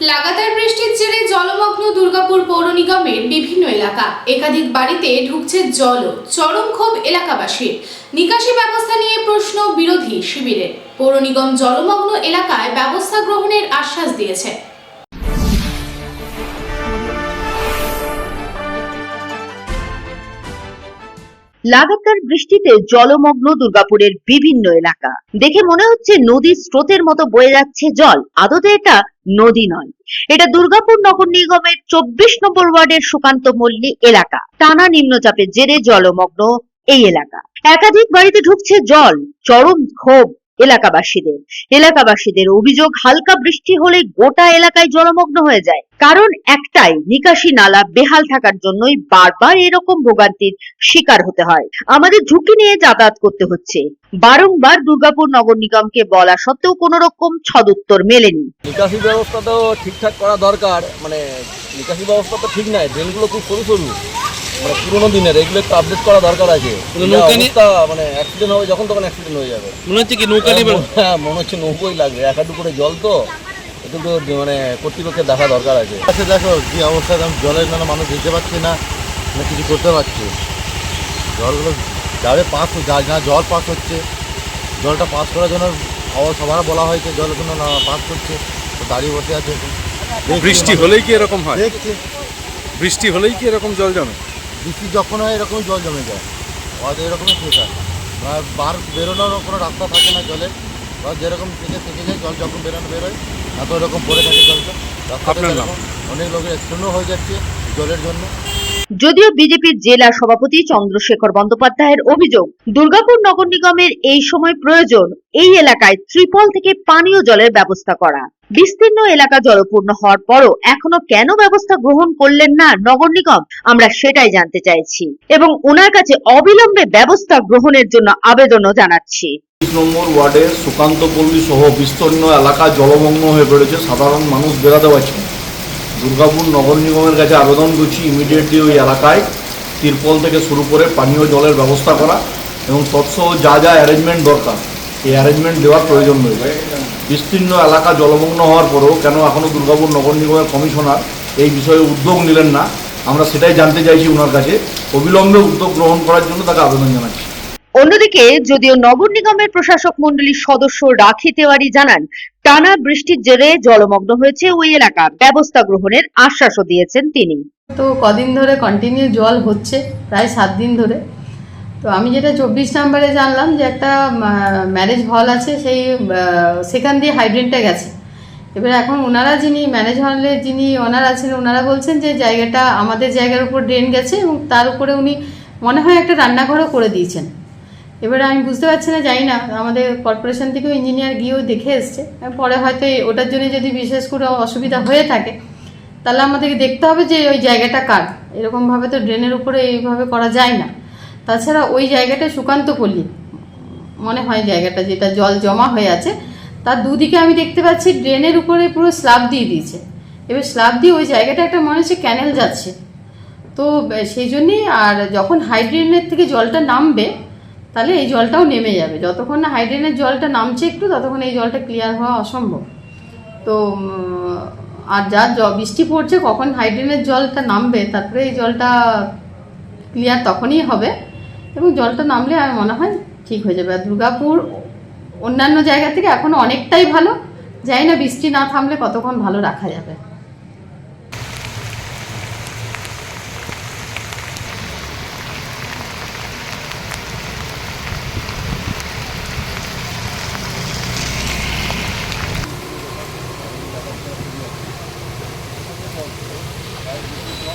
লাগাতার বৃষ্টির জেরে জলমগ্ন দুর্গাপুর পৌর নিগমের বিভিন্ন এলাকা। একাধিক বাড়িতে ঢুকছে জল চরম ক্ষোভ এলাকাবাসীর। নিকাশি ব্যবস্থা নিয়ে প্রশ্ন বিরোধী শিবিরের। পৌর নিগম জলমগ্ন এলাকায় ব্যবস্থা গ্রহণের আশ্বাস দিয়েছে। লাগাতার বৃষ্টিতে জলমগ্ন দুর্গাপুরের বিভিন্ন এলাকা। দেখে মনে হচ্ছে নদীর স্রোতের মতো বয়ে যাচ্ছে জল। আদতে এটা নদী নয়। এটা দুর্গাপুর নগর নিগমের চব্বিশ নম্বর ওয়ার্ডের সুকান্ত মল্লী এলাকা। টানা নিম্নচাপের জেরে জলমগ্ন এই এলাকা। একাধিক বাড়িতে ঢুকছে জল। চরম ক্ষোভ। এলাকাবাসীদের। এলাকাবাসীদের অভিযোগ, হালকা বৃষ্টি হলে গোটা এলাকায় জলমগ্ন হয়ে যায়। কারণ একটাই, নিকাশি নালা বেহাল থাকার জন্যই বারবার এরকম ভোগান্তির শিকার হতে হয়। আমাদের ঝুঁকি নিয়ে যাতায়াত করতে হচ্ছে। বারংবার দুর্গাপুর নগর নিগমকে বলা সত্ত্বেও কোনো রকম সদুত্তর মেলেনি। নিকাশি ব্যবস্থা তো ঠিকঠাক করা দরকার। মানে নিকাশি ব্যবস্থা তো ঠিক নাই। ড্রেনগুলো খুব সরু সরু। মানে পুরোনো দিনের এগুলো একটু আপডেট করা দরকার আছে। নৌকা নিয়ে- মানে অ্যাক্সিডেন্ট হবে যখন তখন অ্যাক্সিডেন্ট হয়ে যাবে। মনে হচ্ছে কি নৌকা নিয়ে হ্যাঁ মনে হচ্ছে নৌকোই লাগবে। এক হাঁটু করে জল তো একটু তো মানে কর্তৃপক্ষের দেখা দরকার আছে। আচ্ছা দেখো যে অবস্থা জলের জন্য মানুষ যেতে পারছে না না কিছু করতে পারছে। জলগুলো যাবে পাস যা যা জল পাস হচ্ছে। জলটা পাস করার জন্য সবার বলা হয়েছে জলের জন্য না পাস করছে। দাঁড়িয়ে বসে আছে বৃষ্টি হলেই কি এরকম হয়? দেখছে। বৃষ্টি হলেই কি এরকম জল জমে? বৃষ্টি যখন হয় এরকমই জল জমে যায়। আমাদের এরকমই প্রেশার আর বার বেরোনোর কোনো রাস্তা থাকে না জলে। বা যেরকম থেকে থেকে যায় জল যখন বেরোনো বেরোয় এত এরকম পড়ে থাকে জলটা। রাস্তাতে অনেক লোকের এক্সিডেন্টও হয়ে যাচ্ছে জলের জন্য। যদিও বিজেপির জেলা সভাপতি চন্দ্রশেখর বন্দ্যোপাধ্যায়ের অভিযোগ, দুর্গাপুর নগর নিগমের এই সময় প্রয়োজন এই এলাকায় ত্রিপল থেকে পানীয় জলের ব্যবস্থা করা বিস্তীর্ণ এলাকা জলপূর্ণ হওয়ার পরও এখনও কেন ব্যবস্থা গ্রহণ করলেন না নগর নিগম, আমরা সেটাই জানতে চাইছি এবং ওনার কাছে অবিলম্বে ব্যবস্থা গ্রহণের জন্য আবেদনও জানাচ্ছি নম্বর ওয়ার্ডের সুকান্তপল্লী সহ বিস্তীর্ণ এলাকা জলমগ্ন হয়ে পড়েছে সাধারণ মানুষ বেরাতে পারছে না। দুর্গাপুর নগর নিগমের কাছে আবেদন করছি ইমিডিয়েটলি ওই এলাকায় তিরপল থেকে শুরু করে পানীয় জলের ব্যবস্থা করা এবং তৎসহ যা যা অ্যারেঞ্জমেন্ট দরকার, এই অ্যারেঞ্জমেন্ট দেওয়ার প্রয়োজন রয়েছে। বিস্তীর্ণ এলাকা জলমগ্ন হওয়ার পরেও কেন এখনও দুর্গাপুর নগর নিগমের কমিশনার এই বিষয়ে উদ্যোগ নিলেন না, আমরা সেটাই জানতে চাইছি ওনার কাছে। অবিলম্বে উদ্যোগ গ্রহণ করার জন্য তাকে আবেদন জানাচ্ছি। অন্যদিকে, যদিও নগর নিগমের প্রশাসক মন্ডলীর সদস্য রাখি তেওয়ারি জানান টানা বৃষ্টির জেরে জলমগ্ন হয়েছে ওই এলাকা। ব্যবস্থা গ্রহণের আশ্বাসও দিয়েছেন তিনি। তো কদিন ধরে কন্টিনিউ জল হচ্ছে, প্রায় সাত দিন ধরে। তো আমি যেটা চব্বিশ নাম্বারে জানলাম যে একটা ম্যারেজ হল আছে, সেই সেখান দিয়ে হাইড্রেনটা গেছে। এবার এখন ওনারা যিনি ম্যারেজ হলের যিনি ওনার আছেন, ওনারা বলছেন যে জায়গাটা, আমাদের জায়গার উপর ড্রেন গেছে এবং তার উপরে উনি মনে হয় একটা রান্নাঘরও করে দিয়েছেন। এবারে আমি বুঝতে পারছি না, জানি না। আমাদের কর্পোরেশন থেকেও ইঞ্জিনিয়ার গিয়েও দেখে এসছে। পরে হয়তো ওটার জন্য যদি বিশেষ করে অসুবিধা হয়ে থাকে, তাহলে আমাদেরকে দেখতে হবে যে ওই জায়গাটা কার। এরকমভাবে তো ড্রেনের উপরে এইভাবে করা যায় না। তাছাড়া ওই জায়গাটা সুকান্ত পল্লী, মনে হয় জায়গাটা যেটা জল জমা হয়ে আছে, তার দুদিকে আমি দেখতে পাচ্ছি ড্রেনের উপরে পুরো স্ল্যাব দিয়ে দিয়েছে। এবার স্ল্যাব দিয়ে ওই জায়গাটা একটা মনে হচ্ছে ক্যানেল যাচ্ছে। তো, সেই জন্যই আর যখন হাইড্রেনের থেকে জলটা নামবে তাহলে এই জলটাও নেমে যাবে। যতক্ষণ না হাইড্রেনের জলটা নামছে একটু, ততক্ষণ এই জলটা ক্লিয়ার হওয়া অসম্ভব। তো আর যা জ- বৃষ্টি পড়ছে, কখন হাইড্রেনের জলটা নামবে, তারপরে এই জলটা ক্লিয়ার তখনই হবে। এবং জলটা নামলে আমার মনে হয় ঠিক হয়ে যাবে। আর দুর্গাপুর অন্যান্য জায়গা থেকে এখনও অনেকটাই ভালো। যাই না বৃষ্টি না থামলে কতক্ষণ ভালো রাখা যাবে।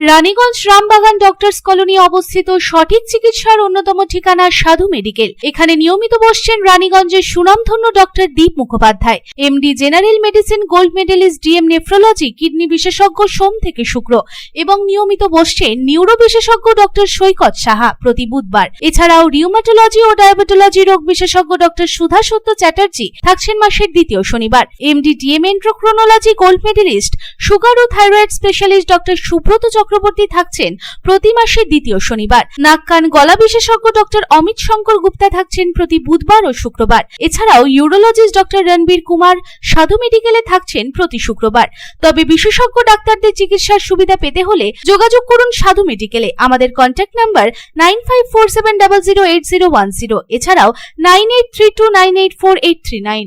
Raniganj Rambagan doctors colony অবস্থিত সঠিক চিকিৎসার অন্যতম ঠিকানা সাধু মেডিকেল। এখানে নিয়মিত বসছেন রানীগঞ্জের সুনামধন্য doctor Deep Mukhopadhyay. MD general medicine gold medalist DM nephrology kidney বিশেষজ্ঞ সোম থেকে শুক্র। এবং নিয়মিত বসছেন নিউরো বিশেষজ্ঞ ডক্টর সৈকত সাহা প্রতি বুধবার। এছাড়াও রিউমাটোলজি ও ডায়াবেটোলজি রোগ বিশেষজ্ঞ ডক্টর সুধা সত্য চ্যাটার্জি থাকছেন মাসের দ্বিতীয় শনিবার। MD DM endocrinology gold medalist sugar ও thyroid specialist doctor Subrata Chakraborty থাকছেন প্রতি মাসে দ্বিতীয় শনিবার। নাক কান গলা বিশেষজ্ঞ ডক্টর অমিত শঙ্কর গুপ্তা থাকছেন প্রতি বুধবার ও শুক্রবার। এছাড়াও ইউরোলজিস্ট ডক্টর রণবীর কুমার সাধু মেডিকেলে থাকছেন প্রতি শুক্রবার। তবে বিশেষজ্ঞ ডাক্তারদের চিকিৎসার সুবিধা পেতে হলে যোগাযোগ করুন সাধু মেডিকেলে। আমাদের contact number nine five four seven double zero eight zero one zero এছাড়াও nine eight three two nine eight four eight three nine